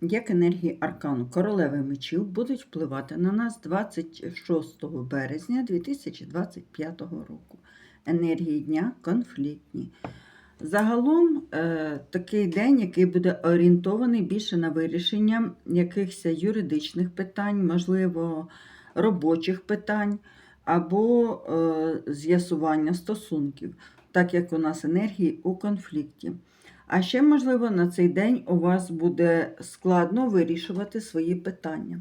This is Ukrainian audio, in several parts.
як енергії аркану королеви мечів будуть впливати на нас 26 березня 2025 року. Енергії дня конфліктні. Загалом е, такий день, який буде орієнтований більше на вирішення якихось юридичних питань, можливо, робочих питань або е, з'ясування стосунків, так як у нас енергії у конфлікті. А ще, можливо, на цей день у вас буде складно вирішувати свої питання.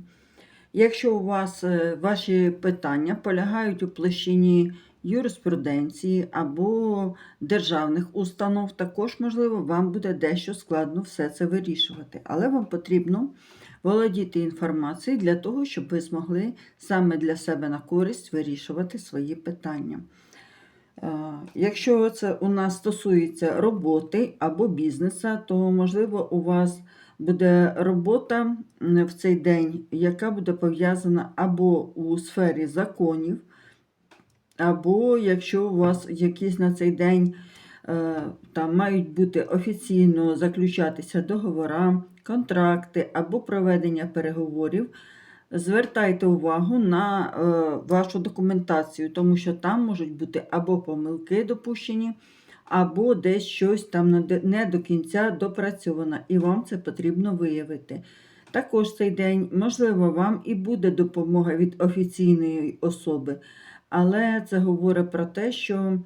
Якщо у вас е, ваші питання полягають у площині юриспруденції або державних установ, також, можливо, вам буде дещо складно все це вирішувати. Але вам потрібно володіти інформацією для того, щоб ви змогли саме для себе на користь вирішувати свої питання. Е, Якщо це у нас стосується роботи або бізнесу, то можливо у вас буде робота в цей день, яка буде пов'язана або у сфері законів, або якщо у вас якісь на цей день е, там мають бути офіційно заключатися договори, контракти або проведення переговорів, звертайте увагу на е, вашу документацію, тому що там можуть бути або помилки допущені, або десь щось там не до- кінця допрацьовано, і вам це потрібно виявити. Також цей день, можливо, вам і буде допомога від офіційної особи, але це говорить про те, що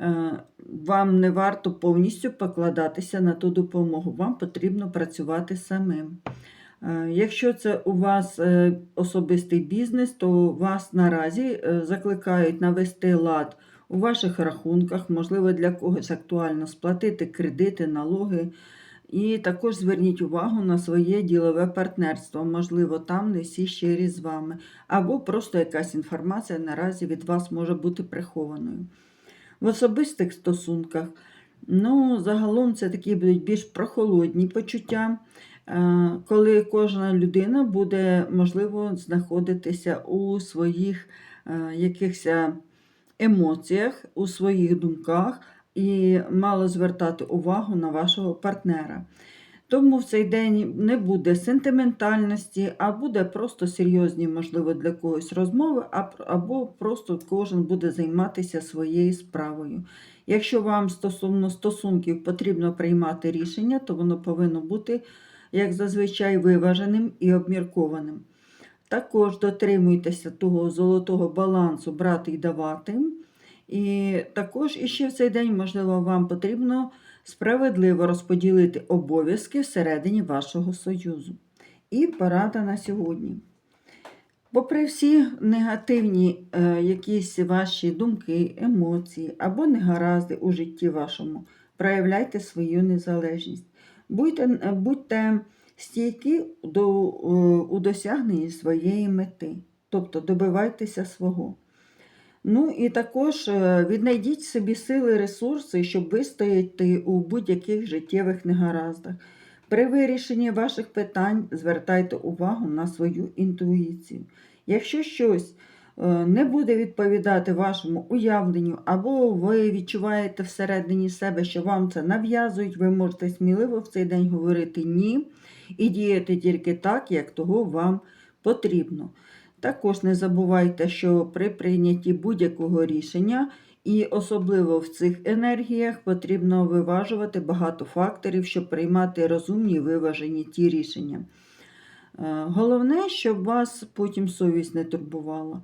е, вам не варто повністю покладатися на ту допомогу, вам потрібно працювати самим. Е, Якщо це у вас е, особистий бізнес, то вас наразі е, закликають навести лад у ваших рахунках, можливо, для когось актуально сплатити кредити, налоги. І також зверніть увагу на своє ділове партнерство. Можливо, там не всі щирі з вами, або просто якась інформація наразі від вас може бути прихованою. В особистих стосунках, ну, загалом це такі будуть більш прохолодні почуття, коли кожна людина буде, можливо, знаходитися у своїх е, якихось емоціях, у своїх думках і мало звертати увагу на вашого партнера. Тому в цей день не буде сентиментальності, а буде просто серйозні, можливо, для когось розмови, або просто кожен буде займатися своєю справою. Якщо вам стосовно стосунків потрібно приймати рішення, то воно повинно бути, як зазвичай, виваженим і обміркованим. Також дотримуйтеся того золотого балансу брати і давати. І також іще в цей день, можливо, вам потрібно справедливо розподілити обов'язки всередині вашого союзу. І порада на сьогодні. Попри всі негативні е, якісь ваші думки, емоції або негаразди у житті вашому, проявляйте свою незалежність. Будьте, е, будьте стійкі до, е, у досягненні своєї мети, тобто добивайтеся свого. Ну і також е, віднайдіть собі сили, ресурси, щоб вистояти у будь-яких життєвих негараздах. При вирішенні ваших питань звертайте увагу на свою інтуїцію. Якщо щось не буде відповідати вашому уявленню, або ви відчуваєте всередині себе, що вам це нав'язують, ви можете сміливо в цей день говорити ні і діяти тільки так, як того вам потрібно. Також не забувайте, що при прийнятті будь-якого рішення, і особливо в цих енергіях, потрібно виважувати багато факторів, щоб приймати розумні виважені ті рішення. Е, Головне, щоб вас потім совість не турбувала.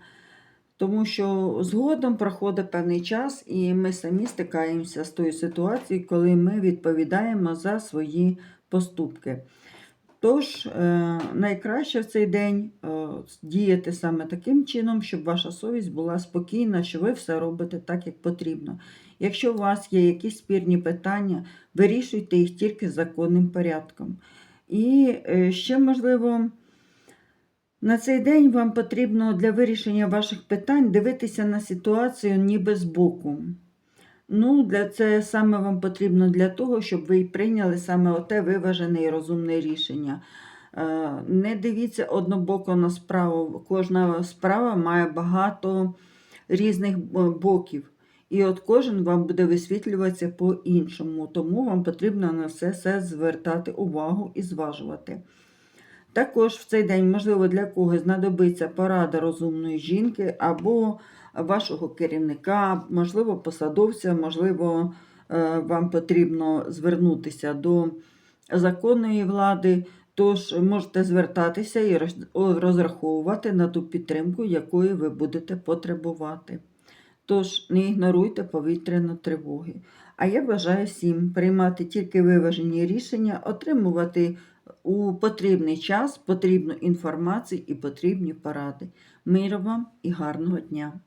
Тому що згодом проходить певний час, і ми самі стикаємося з тою ситуацією, коли ми відповідаємо за свої поступки. Тож, е, найкраще в цей день е, діяти саме таким чином, щоб ваша совість була спокійна, що ви все робите так, як потрібно. Якщо у вас є якісь спірні питання, вирішуйте їх тільки законним порядком. І е, ще, можливо, на цей день вам потрібно для вирішення ваших питань дивитися на ситуацію ніби збоку. Ну, для це саме вам потрібно для того, щоб ви прийняли саме оте виважене і розумне рішення. Е, Не дивіться однобоко на справу. Кожна справа має багато різних е, боків. І от кожен вам буде висвітлюватися по-іншому. Тому вам потрібно на все це звертати увагу і зважувати. Також в цей день, можливо, для когось знадобиться порада розумної жінки або вашого керівника, можливо, посадовця, можливо, е, вам потрібно звернутися до законної влади. Тож можете звертатися і розраховувати на ту підтримку, якої ви будете потребувати. Тож не ігноруйте повітряну тривоги. А я бажаю всім приймати тільки виважені рішення, отримувати у потрібний час потрібну інформацію і потрібні поради. Миру вам і гарного дня!